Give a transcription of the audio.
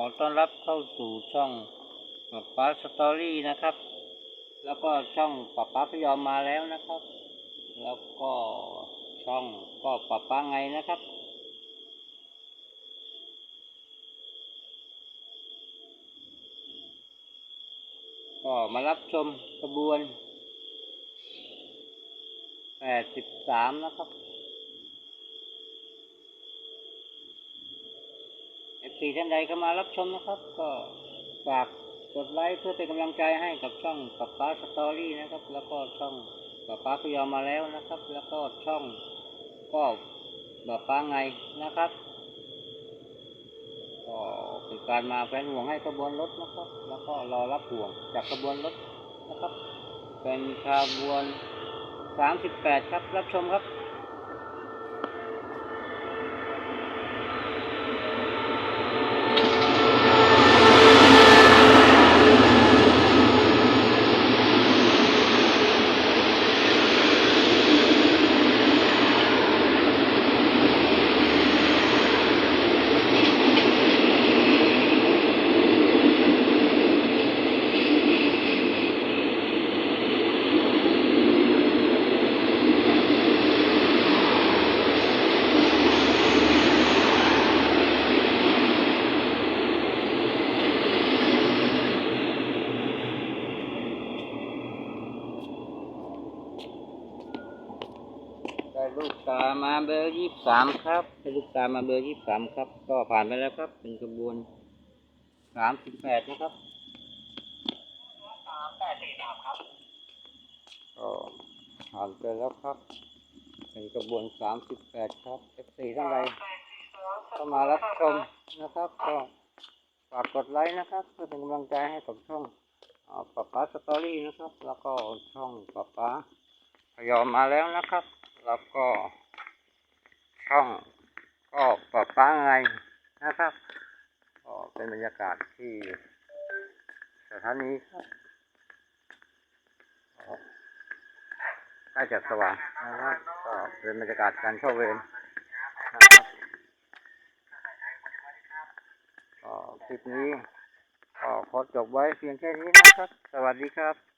อต้อนรับเข้าสู่ช่องป๊าป๊าสตอรี่นะครับ แล้วก็ช่องป๊าป๊าพยอมมาแล้วนะครับ แล้วก็ช่องก็ป๊าป๊าไงนะครับ ก็มารับชมกระบวน 83 นะครับ เอฟซีท่านใดเข้ามารับชมนะครับ ก็ฝากกดไลค์เพื่อเป็นกำลังใจให้กับช่องป๊าป๊าสตอรี่นะครับ แล้วก็ช่องป๊าป๊าพยอมมาแล้วนะครับ แล้วก็ช่องก็ป๊าป๊าไงนะครับก็เป็นการมาแฟนห่วงให้ขบวนรถนะครับ แล้วก็รอรับห่วงจากขบวนรถนะครับ เป็นขบวน 38 ครับ รับชมครับ ลูกตามาเบอร์ยี่สามครับได้ลูกตามาเบอร์ยี่สามครับ ก็ผ่านไปแล้วครับ เป็นกระบวนสามสิบแปดนะครับก็ผ่านไปแล้วครับ เป็นกระบวนสามสิบแปดครับเอฟซีทั้งหลายเข้ามารับชมนะครับ ก็ฝากกดไลค์นะครับ เพื่อเป็นกำลังใจให้กับช่องอ่าป๊าป๊าสตอรี่นะครับ แล้วก็ช่องป๊าป๊าพยอมมาแล้วนะครับ แล้วก็ช่องก็ป๊าป๊าไงนะครับ ก็เป็นบรรยากาศที่สถานีครับใกล้จะสว่างนะครับก็เป็นบรรยากาศการเข้าเวรนะครับก็คลิปนี้ก็ขอจบไว้เพียงแค่นี้นะครับ สวัสดีครับ